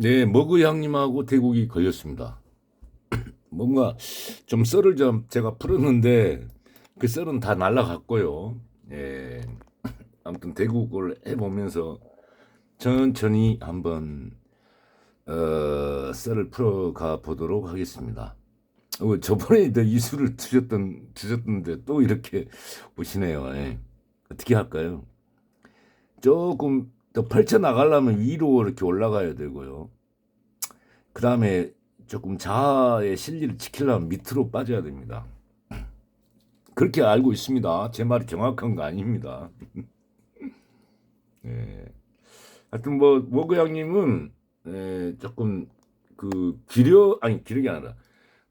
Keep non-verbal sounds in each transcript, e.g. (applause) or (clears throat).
네, 머그 형님하고 대국이 걸렸습니다. (clears throat) 뭔가 좀 썰을 좀 제가 풀었는데 그 썰은 다 날라갔고요. 예. (clears throat) 아무튼 대국을 해보면서 천천히 한번 어, 썰을 풀어가 보도록 하겠습니다. 어, 저번에 더 이수를 드셨던 드셨던데 또 이렇게 (laughs) 오시네요. 예. 어떻게 할까요? 조금 더 펼쳐 나가려면 위로 이렇게 올라가야 되고요. 그 다음에 조금 자아의 실리를 지키려면 밑으로 빠져야 됩니다. 그렇게 알고 있습니다. 제 말이 정확한 거 아닙니다. (laughs) 예. 하여튼 뭐 모그 형님은 예, 조금 그 기력 아니 기력이 아니라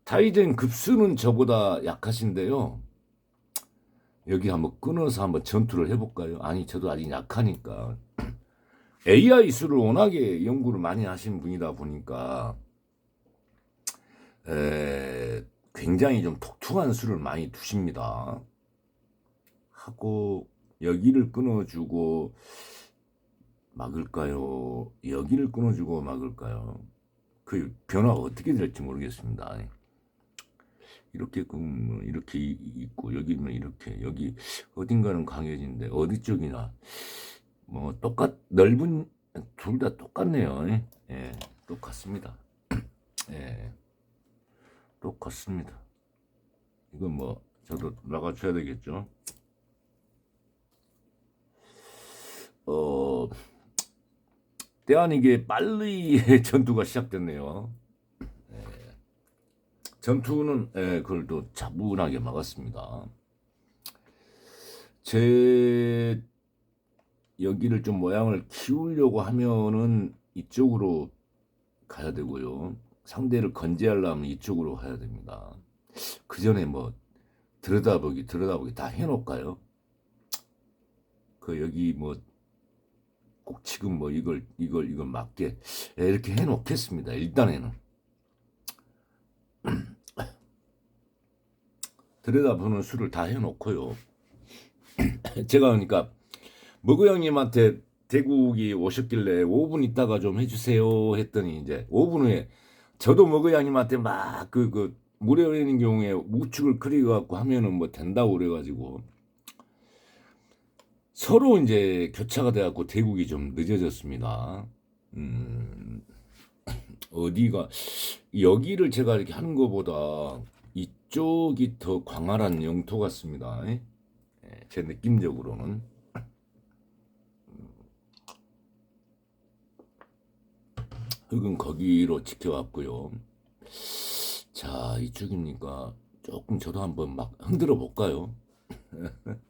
타이젠 급수는 저보다 약하신데요. 여기 한번 끊어서 한번 전투를 해볼까요? 아니 저도 아직 약하니까 AI 수를 워낙에 연구를 많이 하신 분이다 보니까 에, 굉장히 좀 독특한 수를 많이 두십니다. 하고 여기를 끊어주고 막을까요? 여기를 끊어주고 막을까요? 그 변화가 어떻게 될지 모르겠습니다. 이렇게 끊으면 이렇게 이- 있고 여기면 이렇게 여기 어딘가는 강해진데 어디 쪽이나 뭐 똑같 넓은 둘 다 똑같네요. 예, 똑같습니다. (clears throat) 예, 똑같습니다. 이건 뭐 저도 나가줘야 되겠죠. 어, 때 아니게 빨리 (laughs) 전투가 시작됐네요. 예. 전투는 예, 그걸 또 차분하게 막았습니다. 제 여기를 좀 모양을 키우려고 하면은 이쪽으로 가야 되고요. 상대를 건재하려면 이쪽으로 가야 됩니다. 그 전에 뭐 들여다보기 들여다보기 다 해놓을까요? 그 여기 뭐 꼭 지금 뭐 이걸 이걸 이걸 맞게 예, 이렇게 해놓겠습니다. 일단에는 (clears throat) 들여다보는 수를 다 해놓고요. (clears throat) 제가 그러니까 머구 형님한테 대국이 오셨길래 5분 있다가 좀 해주세요 했더니 이제 5분 후에 저도 머구 형님한테 막 그그 물에 올리는 경우에 우측을 그려갖고 하면은 뭐 된다고 그래가지고 서로 이제 교차가 돼갖고 대국이 좀 늦어졌습니다. 음, (clears throat) 어디가 여기를 제가 이렇게 하는 것보다 이쪽이 더 광활한 영토 같습니다. 예, 제 느낌적으로는. 흙은 거기로 지켜왔고요. 자, 이쪽입니까? 조금 저도 한번 막 흔들어 볼까요? (laughs)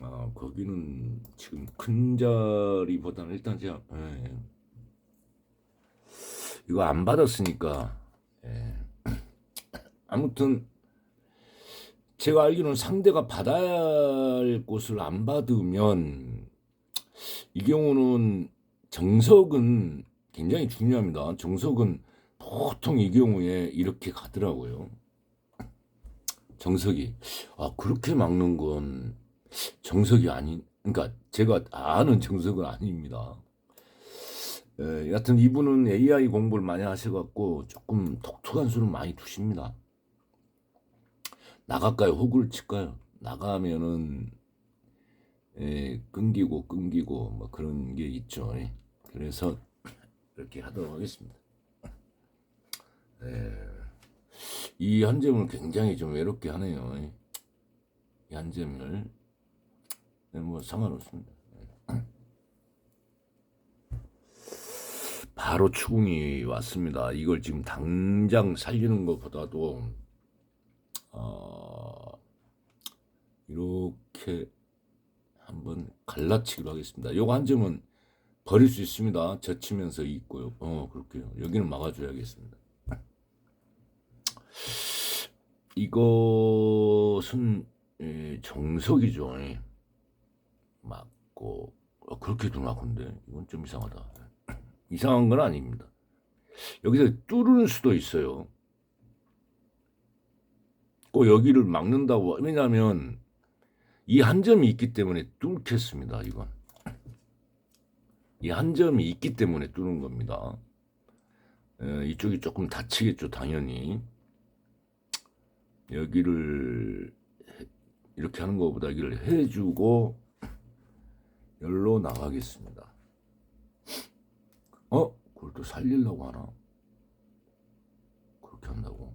아, 거기는 지금 큰 자리보다는 일단 제가 예. 이거 안 받았으니까 예. (clears throat) 아무튼 제가 알기로는 상대가 받아야 할 곳을 안 받으면 이 경우는 정석은 굉장히 중요합니다. 정석은 보통 이 경우에 이렇게 가더라고요. 정석이 아 그렇게 막는 건 정석이 아닌 그러니까 제가 아는 정석은 아닙니다. 에, 여하튼 이분은 AI 공부를 많이 하셔갖고 조금 독특한 수를 많이 두십니다. 나갈까요? 호구를 칠까요? 나가면은 에, 끊기고 끊기고 뭐 그런 게 있죠. 예. 그래서 이렇게 하도록 하겠습니다. 에, 이 한 점을 굉장히 좀 외롭게 하네요. 예. 이 한 점을 네, 뭐 상관없습니다. 예. 바로 추궁이 왔습니다. 이걸 지금 당장 살리는 것보다도 어, 이렇게 한번 갈라치기로 하겠습니다. 요거 한 점은 버릴 수 있습니다. 젖히면서 있고요. 어, 그렇게요. 여기는 막아줘야겠습니다. 이것은 예, 정석이죠. 예. 맞고 어, 그렇게도 나쁜데 이건 좀 이상하다. 이상한 건 아닙니다. 여기서 뚫을 수도 있어요. 꼭 여기를 막는다고 왜냐하면 이 한 점이 있기 때문에 뚫겠습니다. 이건 이 한 점이 있기 때문에 뚫는 겁니다. 에, 이쪽이 조금 다치겠죠, 당연히. 여기를 해- 이렇게 하는 것보다 여기를 해주고 열로 나가겠습니다. 어? 그걸 또 살리려고 하나? 그렇게 한다고?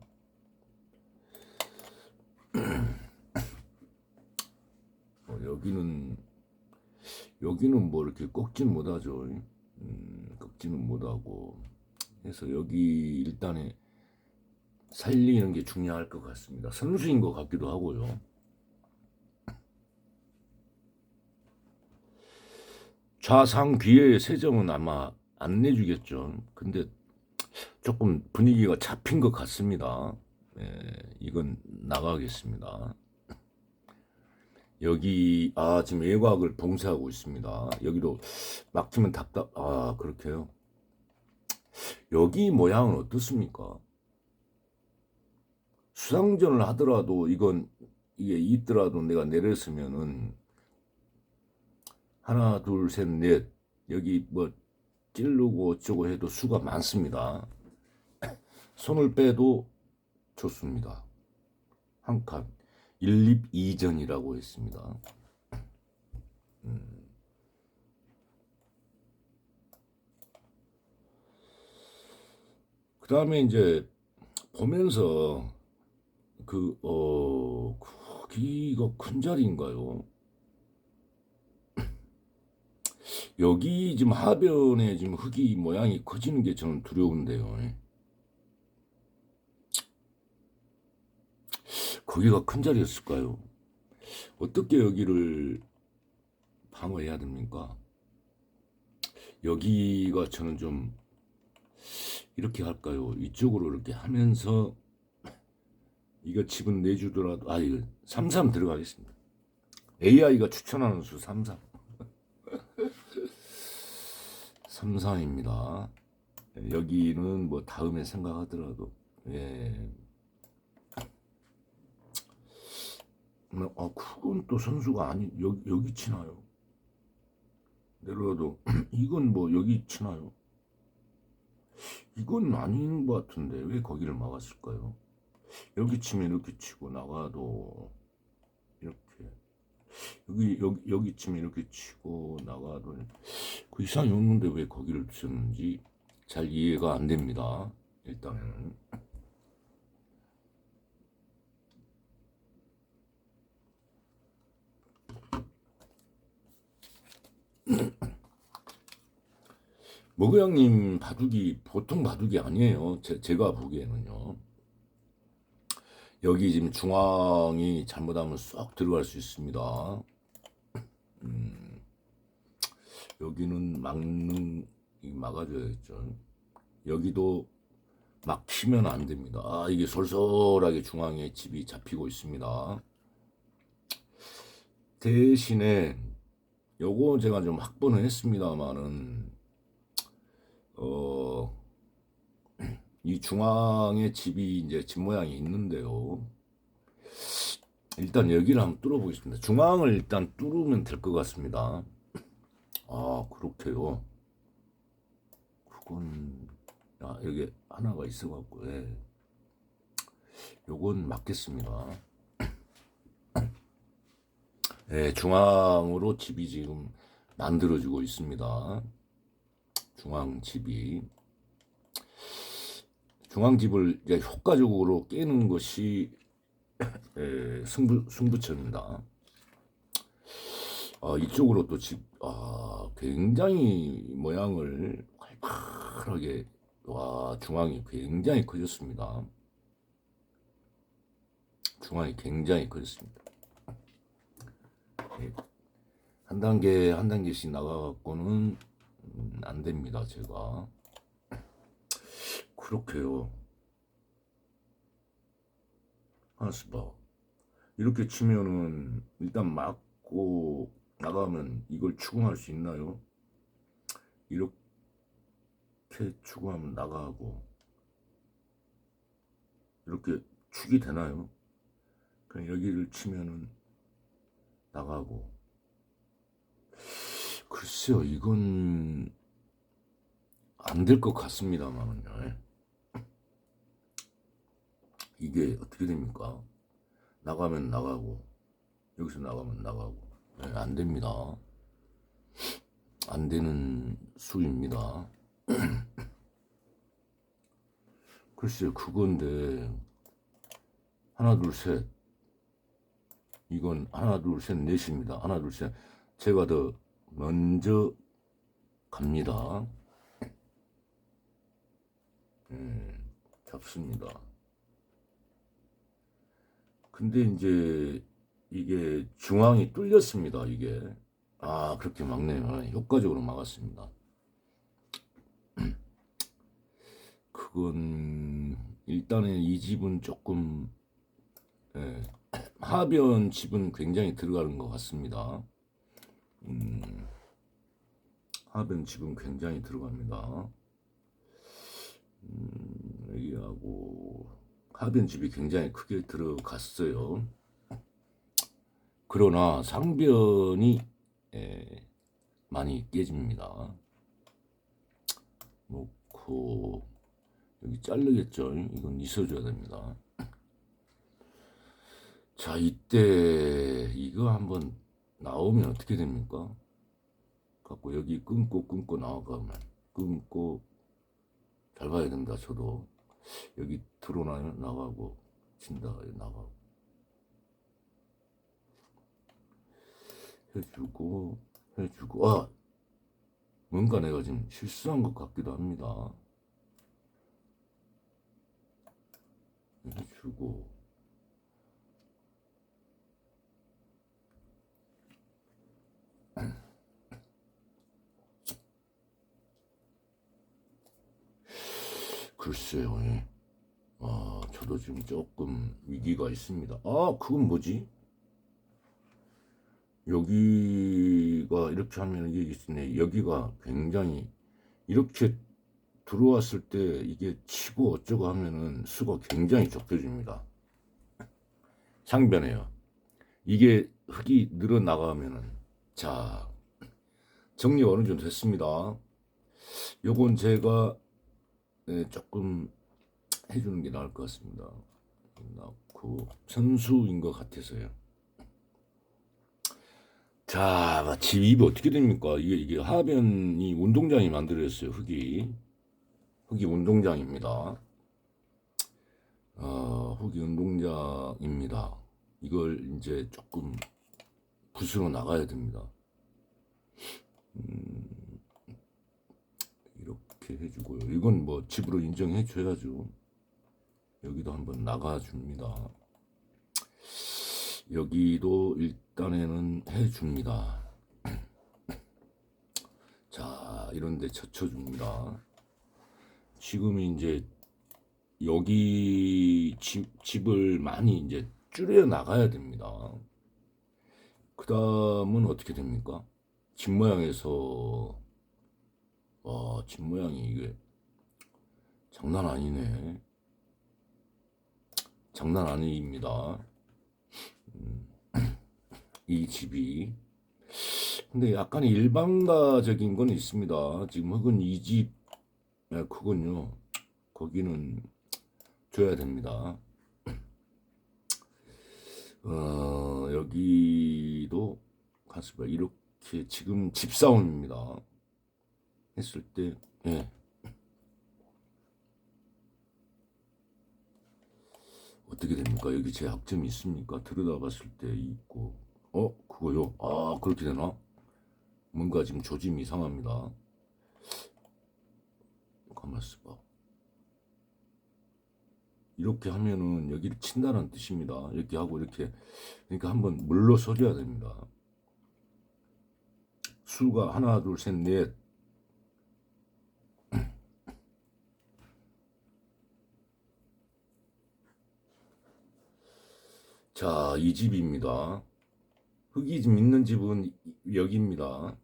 (clears throat) 어, 여기는 여기는 뭐 이렇게 꺾진 못하죠. 음, 꺾지는 못하고 그래서 여기 일단에 살리는 게 중요할 것 같습니다. 선수인 것 같기도 하고요. 좌상 귀의 세점은 아마 안 내주겠죠. 근데 조금 분위기가 잡힌 것 같습니다. 예, 이건 나가겠습니다. 여기 아 지금 외곽을 봉쇄하고 있습니다. 여기도 막히면 답답 아 그렇게요. 여기 모양은 어떻습니까? 수상전을 하더라도 이건 이게 있더라도 내가 내렸으면은 하나 둘 셋 넷 여기 뭐 찌르고 어쩌고 해도 수가 많습니다. (clears throat) 손을 빼도 좋습니다. 한 칸. 1립 2전이라고 했습니다. 음. 그 다음에 이제 보면서 그, 어, 거기가 큰 자리인가요? (clears throat) 여기 지금 하변에 지금 흙이 모양이 커지는 게 저는 두려운데요. 거기가 큰 자리였을까요? 어떻게 여기를 방어해야 됩니까? 여기가 저는 좀 이렇게 할까요? 이쪽으로 이렇게 하면서 이거 집은 내주더라도 아 이거 33 들어가겠습니다. AI가 추천하는 수 33. 33입니다. (laughs) 여기는 뭐 다음에 생각하더라도 예. 아 그건 또 선수가 아니 여기 여기 치나요? 내려도 (clears throat) 이건 뭐 여기 치나요? 이건 아닌 것 같은데 왜 거기를 막았을까요? 여기 치면 이렇게 치고 나가도 이렇게 여기 여기 여기 치면 이렇게 치고 나가도 그 이상이 없는데 왜 거기를 치는지 잘 이해가 안 됩니다. 일단은 머그양님 바둑이 보통 바둑이 아니에요. 제, 제가 보기에는요. 여기 지금 중앙이 잘못하면 쏙 들어갈 수 있습니다. 음, 여기는 막는 이 막아줘야겠죠. 여기도 막히면 안 됩니다. 아, 이게 솔솔하게 중앙에 집이 잡히고 있습니다. 대신에 요거 제가 좀 확보는 했습니다만은 어, (clears throat) 이 중앙에 집이 이제 집 모양이 있는데요. 일단 여기를 한번 뚫어보겠습니다. 중앙을 일단 뚫으면 될 것 같습니다. 아, 그렇게요. 그건, 아, 여기 하나가 있어갖고, 예. 요건 맞겠습니다. (clears throat) 예, 중앙으로 집이 지금 만들어지고 있습니다. 중앙집이. 중앙집을 이제 효과적으로 깨는 것이 에, 승부 승부처입니다. 아, 이쪽으로 또 집, 아, 굉장히 모양을 활발하게, 와, 중앙이 굉장히 커졌습니다. 중앙이 굉장히 커졌습니다. 예, 한 단계, 한 단계씩 나가갖고는 음, 안 됩니다, 제가. 그렇게요. 하나씩 봐. 이렇게 치면은 일단 맞고 나가면 이걸 추궁할 수 있나요? 이렇게 추궁하면 나가고 이렇게 축이 되나요? 그냥 여기를 치면은 나가고 글쎄요 이건 안 될 것 같습니다만은요. 이게 어떻게 됩니까? 나가면 나가고 여기서 나가면 나가고 네, 안 됩니다. 안 되는 수입니다. (clears throat) 글쎄 그건데 하나 둘 셋 이건 하나 둘 셋 넷입니다. 하나 둘 셋 제가 더 먼저 갑니다. 음, 잡습니다. 근데 이제 이게 중앙이 뚫렸습니다. 이게 아 그렇게 막네요. 효과적으로 막았습니다. 그건 일단은 이 집은 조금 예, 하변 집은 굉장히 들어가는 것 같습니다. 음, 하변 집은 굉장히 들어갑니다. 음, 여기하고 하변 집이 굉장히 크게 들어갔어요. 그러나 상변이 예, 많이 깨집니다. 놓고 여기 자르겠죠. 이건 있어줘야 됩니다. (clears throat) 자, 이때 이거 한번 나오면 어떻게 됩니까? 갖고 여기 끊고 끊고 나가면 끊고 잘 봐야 된다. 저도 여기 드러나면 나가고 친다 나가고 해주고 해주고 아 뭔가 내가 지금 실수한 것 같기도 합니다. 해주고 글쎄요. 예. 아, 저도 지금 조금 위기가 있습니다. 아, 그건 뭐지? 여기가 이렇게 하면 이게 있네. 여기가 굉장히 이렇게 들어왔을 때 이게 치고 어쩌고 하면은 수가 굉장히 좁혀집니다. 상변해요. 이게 흙이 늘어나가면은 자 정리 어느 정도 됐습니다. 요건 제가 네, 조금 해주는 게 나을 것 같습니다. 넣고 선수인 것 같아서요. 자, 뭐집 입이 어떻게 됩니까? 이게 이게 하변이 운동장이 만들어졌어요. 흙이 흙이 운동장입니다. 어, 흙이 운동장입니다. 이걸 이제 조금 부수러 나가야 됩니다. 음, 이렇게 해주고요. 이건 뭐 집으로 인정해 줘야죠. 여기도 한번 나가줍니다. 여기도 일단에는 해줍니다. (clears throat) 자, 이런데 젖혀줍니다. 지금 이제 여기 집, 집을 많이 이제 줄여 나가야 됩니다. 그 다음은 어떻게 됩니까? 집 모양에서, 와, 집 모양이 이게 장난 아니네. 장난 아닙니다. 음, (clears throat) 이 집이. 근데 약간 일방가적인 건 있습니다. 지금 혹은 이 집, 네, 그건요. 거기는 줘야 됩니다. (clears throat) 어, 여기도 가스바 이렇게 지금 집싸움입니다. 했을 때, 예. 어떻게 됩니까? 여기 제 약점이 있습니까? 들여다봤을 때 있고, 어, 그거요? 아, 그렇게 되나? 뭔가 지금 조짐이 이상합니다. 가만 있어 봐. 이렇게 하면은 여기를 친다는 뜻입니다. 이렇게 하고 이렇게 그러니까 한번 물러서줘야 됩니다. 수가 하나 둘셋넷 자, 이 집입니다. 흙이 좀 있는 집은 여기입니다.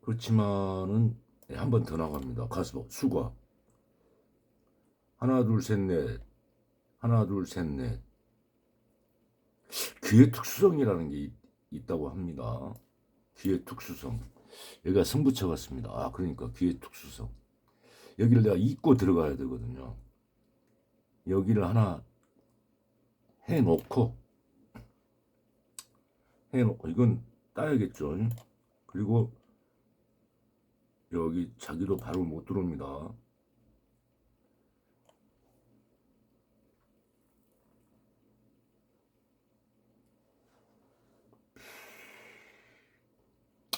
그렇지만은 한 번 더 나갑니다. 가서 수가 하나 둘 셋 넷 하나 둘 셋 넷 귀의 특수성이라는 게 있, 있다고 합니다. 귀의 특수성 여기가 승부처 같습니다. 아, 그러니까 기회 특수성. 여기를 내가 잊고 들어가야 되거든요. 여기를 하나 해놓고, 해놓고, 이건 따야겠죠. 그리고 여기 자기도 바로 못 들어옵니다.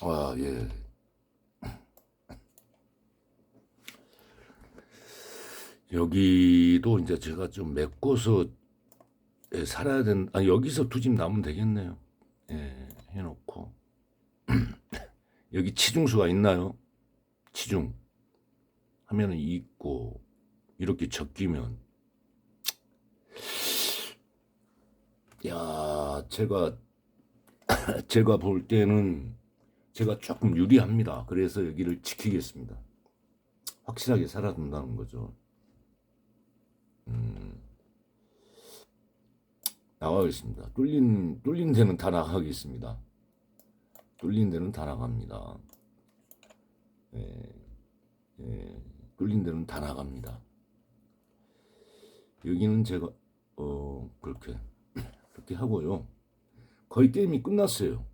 아, 예. 여기도 이제 제가 좀 메꿔서 예, 살아야 된, 아, 여기서 두집 나면 되겠네요. 예, 해놓고. (clears throat) 여기 치중수가 있나요? 치중. 하면은 있고, 이렇게 적기면. 야, 제가, (clears throat) 제가 볼 때는 제가 조금 유리합니다. 그래서 여기를 지키겠습니다. 확실하게 살아둔다는 거죠. 음, 나가겠습니다. 뚫린, 뚫린 데는 다 나가겠습니다. 뚫린 데는 다 나갑니다. 예, 예, 뚫린 데는 다 나갑니다. 여기는 제가, 어, 그렇게, (clears throat) 그렇게 하고요. 거의 게임이 끝났어요.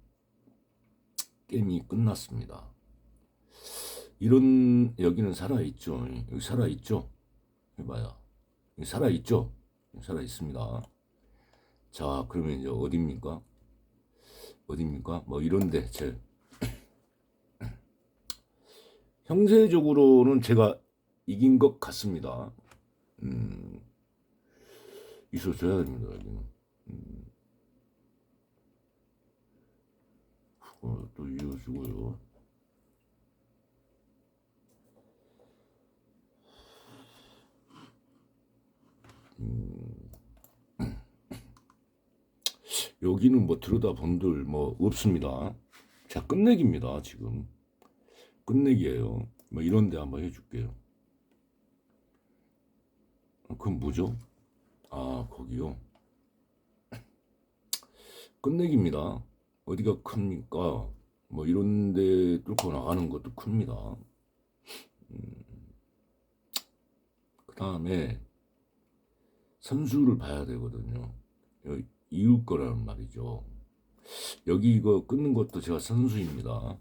게임이 끝났습니다. 이런, 여기는 살아 있죠. 여기 살아 있죠. 해봐요. 여기 살아 있죠. 여기 살아 있습니다. 자, 그러면 이제 어딥니까? 어딥니까? 뭐 이런데 제 (coughs) 형세적으로는 제가 이긴 것 같습니다. 음, 있어줘야 됩니다. 음, 어, 또 이어주고요. 여기는 뭐 들여다본들 뭐 없습니다. 자, 끝내기입니다, 지금. 끝내기예요. 뭐 이런 데 한번 해 줄게요. 어, 그건 뭐죠? 아, 거기요. 끝내기입니다. 어디가 큽니까? 뭐 이런 데 뚫고 나가는 것도 큽니다. 그 다음에 선수를 봐야 되거든요. 이을 거라는 말이죠. 여기 이거 끊는 것도 제가 선수입니다.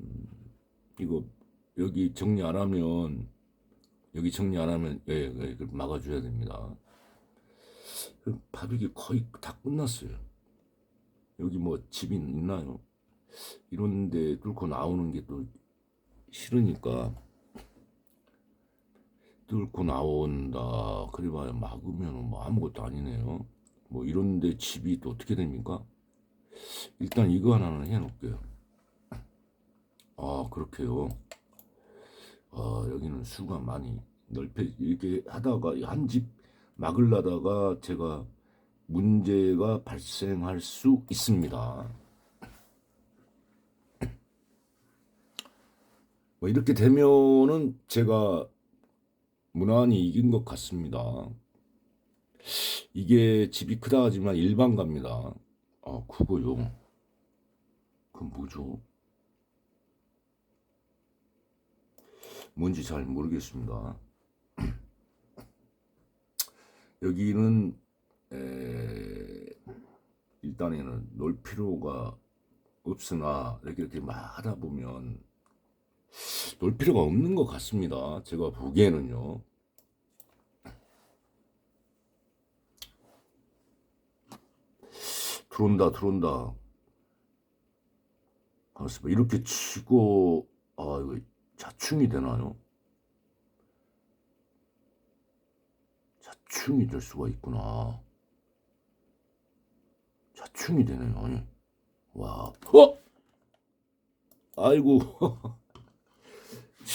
음, 이거 여기 정리 안 하면 여기 정리 안 하면 예, 예, 이걸 막아줘야 됩니다. 그 바둑이 거의 다 끝났어요. 여기 뭐 집이 있나요? 이런데 뚫고 나오는 게 또 싫으니까 뚫고 나온다. 그래봐야 막으면 뭐 아무것도 아니네요. 뭐 이런데 집이 또 어떻게 됩니까? 일단 이거 하나는 해놓을게요. 아 그렇게요. 아 여기는 수가 많이 넓혀 이렇게 하다가 한 집 막으려다가 제가 문제가 발생할 수 있습니다. 뭐 이렇게 되면은 제가 무난히 이긴 것 같습니다. 이게 집이 크다 하지만 일반가입니다. 아, 그거요. 그건 뭐죠? 뭔지 잘 모르겠습니다. (clears throat) 여기는 에, 일단에는 놀 필요가 없으나 이렇게 이렇게 막 하다 보면 놀 필요가 없는 것 같습니다. 제가 보기에는요. 들어온다, 들어온다. 가만있어 봐. 이렇게 치고, 아, 이거 자충이 되나요? 자충이 될 수가 있구나. 자충이 되네요. 아니. 와, 어? 아이고. (laughs)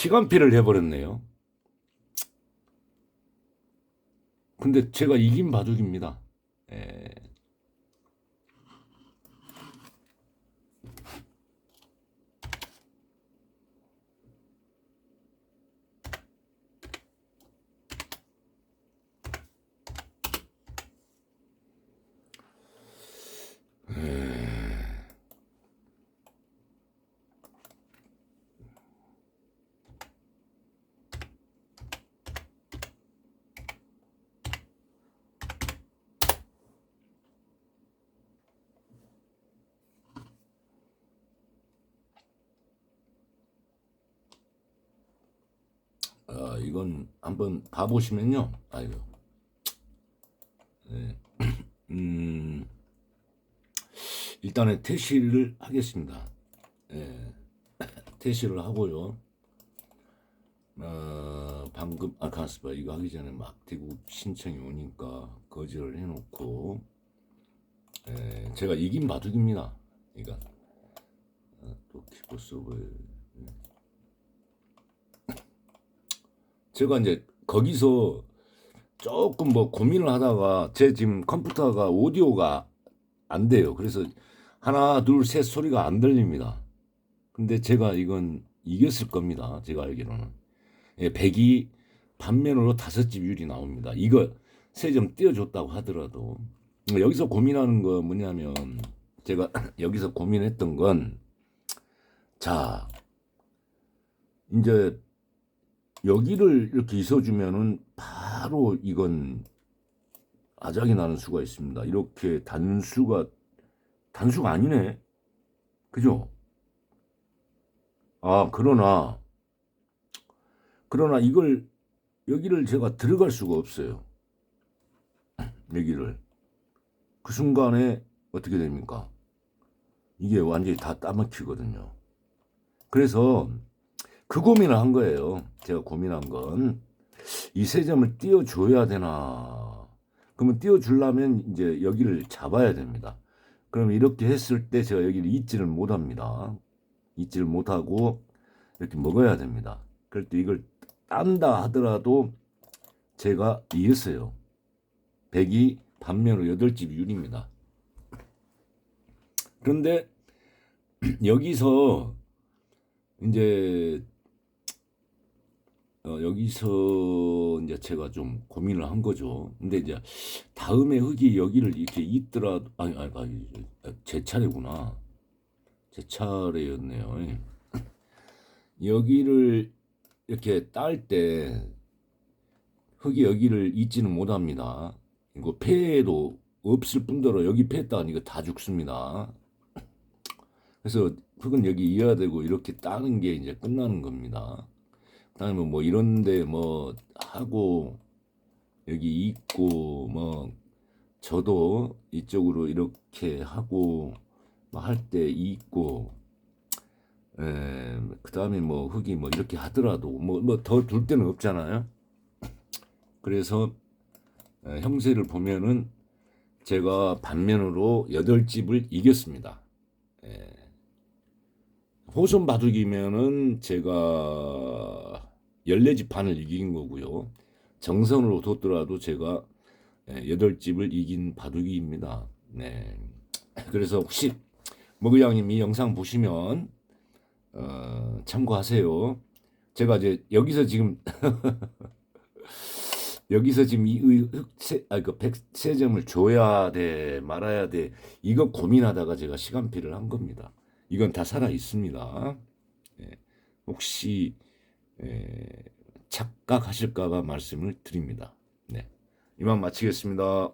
시간피를 해버렸네요. 근데 제가 이긴 바둑입니다. 예. 이건 한번 봐보시면요. 아이고. 네. (clears throat) 음, 일단은 퇴실을 하겠습니다. 예. (clears throat) 퇴실을 하고요. 어, 방금 아 가스바 이거 하기 전에 막 대구 신청이 오니까 거절을 해놓고 예, 제가 이긴 바둑입니다. 그러니까 어, 또 키보 서브 제가 이제 거기서 조금 뭐 고민을 하다가 제 지금 컴퓨터가 오디오가 안 돼요. 그래서 하나 둘 셋 소리가 안 들립니다. 근데 제가 이건 이겼을 겁니다. 제가 알기로는 예, 100이 반면으로 다섯 집 율이 나옵니다. 이거 세 점 띄워줬다고 하더라도 여기서 고민하는 거 뭐냐면 제가 (laughs) 여기서 고민했던 건 자, 이제 여기를 이렇게 있어주면은 바로 이건 아작이 나는 수가 있습니다. 이렇게 단수가 단수가 아니네. 그죠? 아, 그러나 그러나 이걸 여기를 제가 들어갈 수가 없어요. 여기를 그 순간에 어떻게 됩니까? 이게 완전히 다 따먹히거든요. 그래서 그 고민을 한 거예요. 제가 고민한 건 이 세 점을 띄워줘야 되나? 그러면 띄워주려면 이제 여기를 잡아야 됩니다. 그럼 이렇게 했을 때 제가 여기를 잊지를 못합니다. 잊지를 못하고 이렇게 먹어야 됩니다. 그럴 때 이걸 딴다 하더라도 제가 이겼어요. 100이 반면으로 8집 율입니다. 그런데 (clears throat) 여기서 이제 어, 여기서 이제 제가 좀 고민을 한 거죠. 근데 이제 다음에 흙이 여기를 이렇게 있더라도 아니 아니 아니 제 차례구나. 제 차례였네요. (clears throat) 여기를 이렇게 딸 때 흙이 여기를 잊지는 못합니다. 이거 폐도 없을 뿐더러 여기 폐했다가 이거 다 죽습니다. (clears throat) 그래서 흙은 여기 이어야 되고 이렇게 따는 게 이제 끝나는 겁니다. 그다음에 뭐 이런데 뭐 하고 여기 있고 뭐 저도 이쪽으로 이렇게 하고 뭐할때 있고 에, 그다음에 뭐 흙이 뭐 이렇게 하더라도 뭐 뭐 더둘 데는 없잖아요. 그래서 에, 형세를 보면은 제가 반면으로 여덟 집을 이겼습니다. 에, 호선 바둑이면은 제가 14집 반을 이긴 거고요. 정선으로 뒀더라도 제가 8집을 이긴 바둑이입니다. 네. (tsk) 그래서 혹시 먹의장님 이 영상 보시면 어, 참고하세요. 제가 이제 여기서 지금 (laughs) 여기서 지금 이 흑세 아그 백세점을 줘야 돼 말아야 돼 이거 고민하다가 제가 시간피를 한 겁니다. 이건 다 살아 있습니다. 예, 혹시 예, 착각하실까봐 말씀을 드립니다. 네, 이만 마치겠습니다.